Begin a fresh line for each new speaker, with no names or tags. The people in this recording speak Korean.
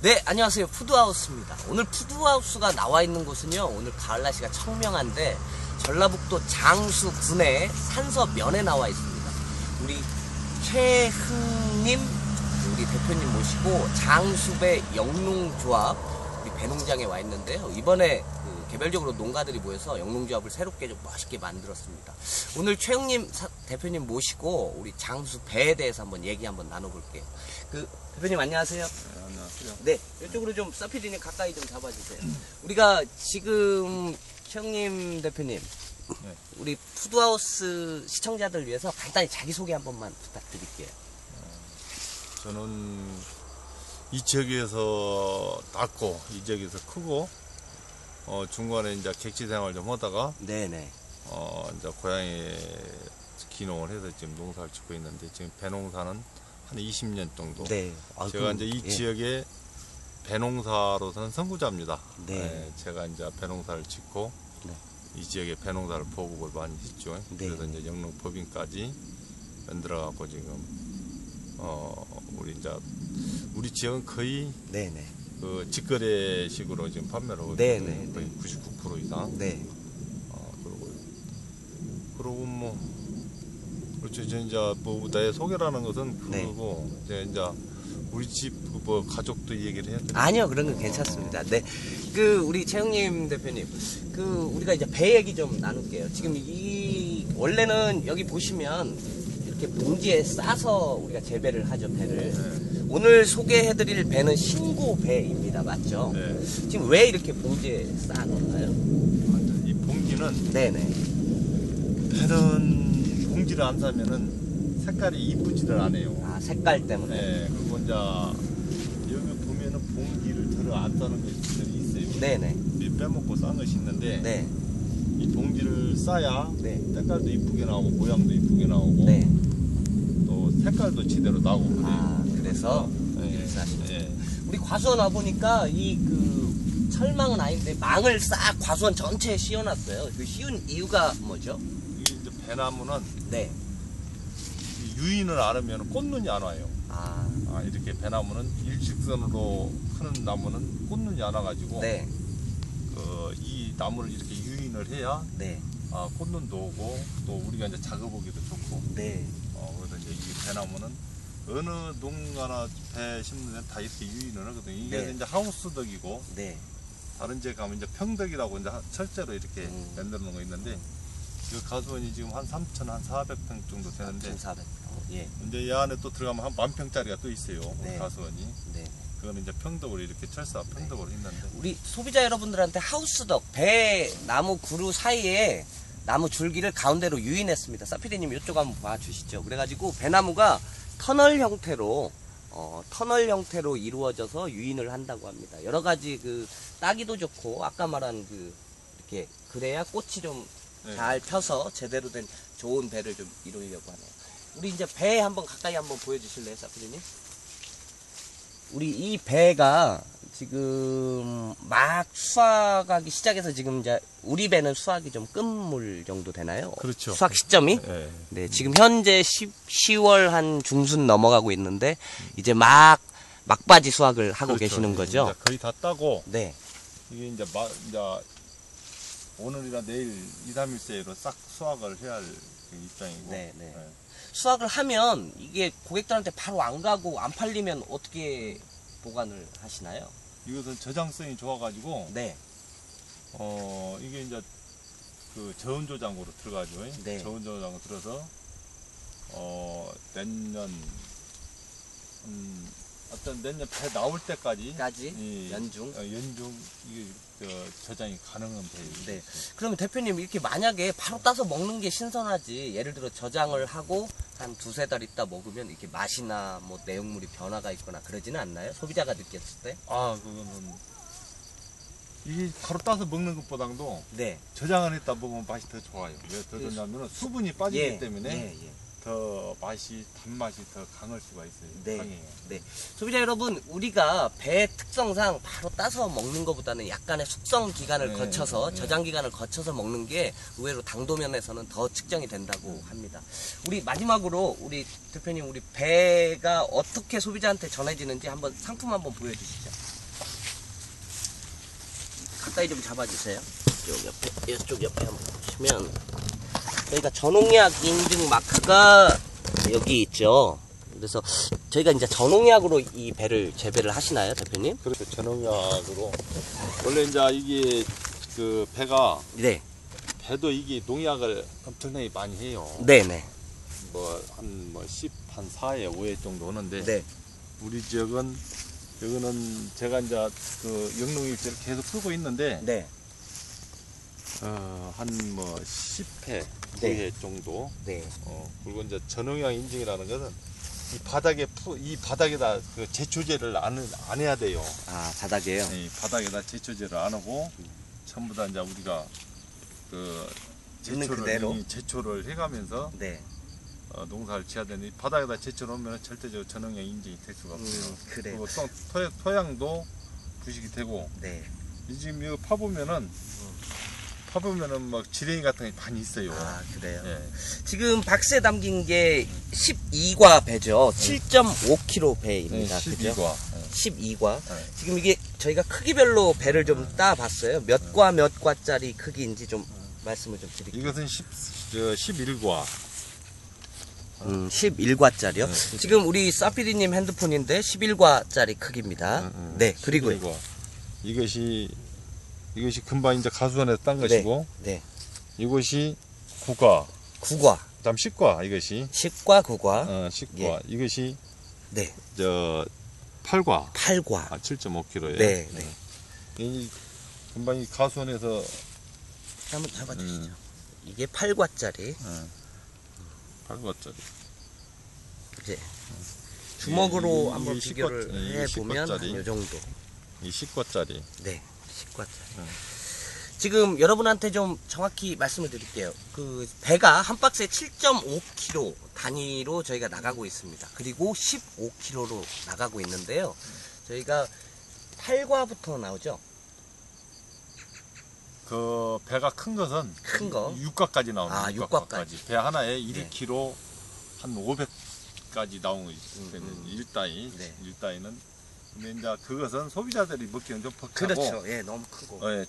네, 안녕하세요. 푸드하우스입니다. 오늘 푸드하우스가 나와 있는 곳은요, 오늘 가을 날씨가 청명한데, 전라북도 장수 군의 산서면에 나와 있습니다. 우리 최흥님, 우리 대표님 모시고, 장수배 영농조합, 우리 배농장에 와 있는데요. 이번에 그 개별적으로 농가들이 모여서 영농조합을 새롭게 좀 멋있게 만들었습니다. 오늘 최흥님 사- 대표님 모시고, 우리 장수 배에 대해서 한번 얘기 한번 나눠볼게요. 그, 대표님 안녕하세요.
네, 안녕하세요.
네, 이쪽으로 좀 서피디님 가까이 좀 잡아주세요. 우리가 지금 형님 대표님,
네.
우리 푸드하우스 시청자들 위해서 간단히 자기소개 한 번만 부탁드릴게요.
저는 이 지역에서 낮고 이 지역에서 크고 어, 중간에 이제 객지 생활 좀 하다가
네네.
어, 이제 고향에 기농을 해서 지금 농사를 짓고 있는데 지금 배농사는 한 20년 정도.
네. 아,
제가
그럼,
이제 이
예.
지역의 배농사로서는 선구자입니다.
네.
제가 이제 배농사를 짓고
네.
이 지역에 배농사를 보급을 많이 했죠.
네.
그래서 이제 영농 법인까지 만들어 갖고 지금 어 우리 이제 우리 지역은 거의
네네.
그 직거래식으로 지금 판매를 하고
네. 네,
거의 99% 이상.
네.
어, 그러고 그러고 뭐 그렇죠. 이제 이제 뭐내 소개라는 것은
네.
그거고 이제 이제 우리 집 뭐 가족도 얘기를 해야 돼.
아니요, 그런 건 괜찮습니다. 네. 그, 우리 최영님 대표님, 그, 우리가 이제 배 얘기 좀 나눌게요. 지금 이, 원래는 여기 보시면 이렇게 봉지에 싸서 우리가 재배를 하죠, 배를.
네.
오늘 소개해드릴 배는 신고 배입니다. 맞죠?
네.
지금 왜 이렇게 봉지에 쌓아놓나요?
이 봉지는
네네.
배는 봉지를 안 사면은 색깔이 이쁘지를 않아요.
아, 색깔 때문에.
네, 그리고 이제 여기 보면은 봉지를 들어 안 싸는 것들이 있어요.
네네.
이 빼먹고 싼 것이 있는데
네.
이 봉지를 싸야
네.
색깔도 이쁘게 나오고 모양도 이쁘게 나오고
네.
또 색깔도 제대로 나오고 그래요.
아, 그래서 싸시는
예.
우리 과수원 와보니까 이 그 철망은 아닌데 망을 싹 과수원 전체에 씌워놨어요. 그 씌운 이유가 뭐죠?
이게 이제 배나무는
네.
이 유인을 안 하면 꽃눈이 안 와요.
아,
아, 이렇게 배나무는 일직선으로 크는 나무는 꽃눈이 안 와가지고
네.
그, 이 나무를 이렇게 유인을 해야
네.
아, 꽃눈도 오고 또 우리가 이제 작업하기도 좋고
네.
어, 그래서 이제 이 배나무는 어느 농가나 배 심는 데는 다 이렇게 유인을 하거든요. 이게
네.
이제 하우스덕이고
네.
다른 데 가면 이제 평덕이라고 이제 하- 철제로 이렇게
음.
만들어 놓은 거 있는데 이 가수원이 지금 한 3천 한 400평 정도 되는데
1,400. 예.
이제 이 안에 또 들어가면 한 만 평짜리가 또 있어요.
네.
가수원이.
네.
그거는 이제 평덕으로 이렇게 철사 평덕으로 했는데
우리 소비자 여러분들한테 하우스덕 배 나무 그루 사이에 나무 줄기를 가운데로 유인했습니다. 사피디님 이쪽 한번 봐주시죠. 그래가지고 배나무가 터널 형태로 어, 터널 형태로 이루어져서 유인을 한다고 합니다. 여러 가지 그 따기도 좋고 아까 말한 그 이렇게 그래야 꽃이 좀
네.
잘 펴서 제대로 된 좋은 배를 좀 이루려고 하네요. 우리 이제 배 한번 가까이 한번 보여주실래요, 사피디님? 우리 이 배가 지금 막 수확하기 시작해서 지금 이제 우리 배는 수확이 좀 끝물 정도 되나요?
그렇죠.
수확 시점이?
예.
네, 지금 현재 10, 10 월 한 중순 넘어가고 있는데 이제 막 막바지 수확을 하고
그렇죠.
계시는
예,
거죠?
거의 다 따고
네.
이게 이제 마, 이제 오늘이나 내일 2, 3일 사이로 싹 수확을 해야 할그 입장이고
네, 네.
예.
수확을 하면 이게 고객들한테 바로 안 가고 안 팔리면 어떻게 보관을 하시나요?
이것은 저장성이 좋아가지고
네.
어 이게 이제 그 저온 조장으로 들어가죠.
네.
저온 조장으로 들어서 어 내년 음 어떤 내년 배 나올 때까지
까지
이,
연중.
어, 연중 이게 저, 저장이 가능한 배예요.
네. 그러면 대표님 이렇게 만약에 바로 따서 먹는 게 신선하지 예를 들어 저장을 하고 한 두세 달 있다 먹으면 이렇게 맛이나 뭐 내용물이 변화가 있거나 그러지는 않나요? 소비자가 느꼈을 때?
아 그거는 이게 바로 따서 먹는 것보다도
네.
저장을 했다 먹으면 맛이 더 좋아요. 왜 더 좋냐면은 수분이 빠지기
예,
때문에
예, 예.
더 맛이 단맛이 더 강할 수가 있어요.
네.
강해요.
네. 소비자 여러분, 우리가 배 특성상 바로 따서 먹는 것보다는 약간의 숙성 기간을
네,
거쳐서
네.
저장 기간을 거쳐서 먹는 게 의외로 당도면에서는 더 측정이 된다고 합니다. 우리 마지막으로 우리 대표님 우리 배가 어떻게 소비자한테 전해지는지 한번 상품 한번 보여주시죠. 가까이 좀 잡아주세요. 이쪽 옆에, 이쪽 옆에 한번 보시면 저희가 전농약 인증 마크가 여기 있죠. 그래서 저희가 이제 전농약으로 이 배를 재배를 하시나요, 대표님?
그렇죠. 전농약으로. 원래 이제 이게 그 배가,
네,
배도 이게 농약을 엄청나게 많이 해요.
네, 네,
뭐, 한, 뭐, 10, 한 4회, 5회 정도 오는데.
네,
우리 지역은, 여기는 제가 이제 그 영농일지를 계속 풀고 있는데,
네,
어, 한 뭐 10회,
네.
9회 정도.
네.
어, 그리고 이제 전용량 인증이라는 것은 이 바닥에 푸, 이 바닥에다 그 제초제를 안, 안 해야 돼요.
아 바닥에요.
이 바닥에다 제초제를 안 하고 전부 다 이제 우리가 그
있는
제초를
그대로?
이 제초를 해가면서
네.
어, 농사를 지어야 되는데 이 바닥에다 제초를 하면 절대적으로 전용량 인증이 될 수가 없어요.
음, 그래요.
그리고 또 토, 토양도 부식이 되고
네.
이 지금 이거 파보면은 파보면은 막 지렁이 같은 게 많이 있어요.
아 그래요.
예.
지금 박스에 담긴 게 12과 배죠. 7.5kg 배입니다.
네,
그죠?
12과.
12과.
네.
지금 이게 저희가 크기별로 배를 좀 따봤어요. 몇과 몇 과짜리 크기인지 좀 말씀을 좀 드릴게요.
이것은 10, 저 11과.
음, 11과짜리요.
네,
지금 우리 사피디님 핸드폰인데 11과짜리 크기입니다. 네, 그리고
11과. 이것이 이것이 금방 이제 가수원에서 딴 것이고
네,
이것이 9과
9과,
그다음 10과 이것이
10과, 9과,
어, 10과
예.
이것이
네,
저 8과
8과.
아 7.5kg에
네, 네.
이 금방 이 가수원에서
한번 잡아 주시죠.
음.
이게 8과짜리.
8과짜리
이제 주먹으로
이-
한번
이
비교를 해 보면
십과짜리.
이 정도.
이 10과짜리
네, 10과짜리.
음.
지금 여러분한테 좀 정확히 말씀을 드릴게요. 그 배가 한 박스에 7.5kg 단위로 저희가 나가고 있습니다. 그리고 15kg로 나가고 있는데요. 저희가 8과부터 나오죠.
그 배가 큰 것은
큰 거.
6과까지 나옵니다.
아,
6과까지. 배 하나에
네.
1kg 한 500까지 나온 거 있어요.
음, 음.
일따이.
네.
일따이는 근데 이제 그것은 소비자들이 먹기는 좀 벅차고
그렇죠. 예, 너무 크고.
어, 예,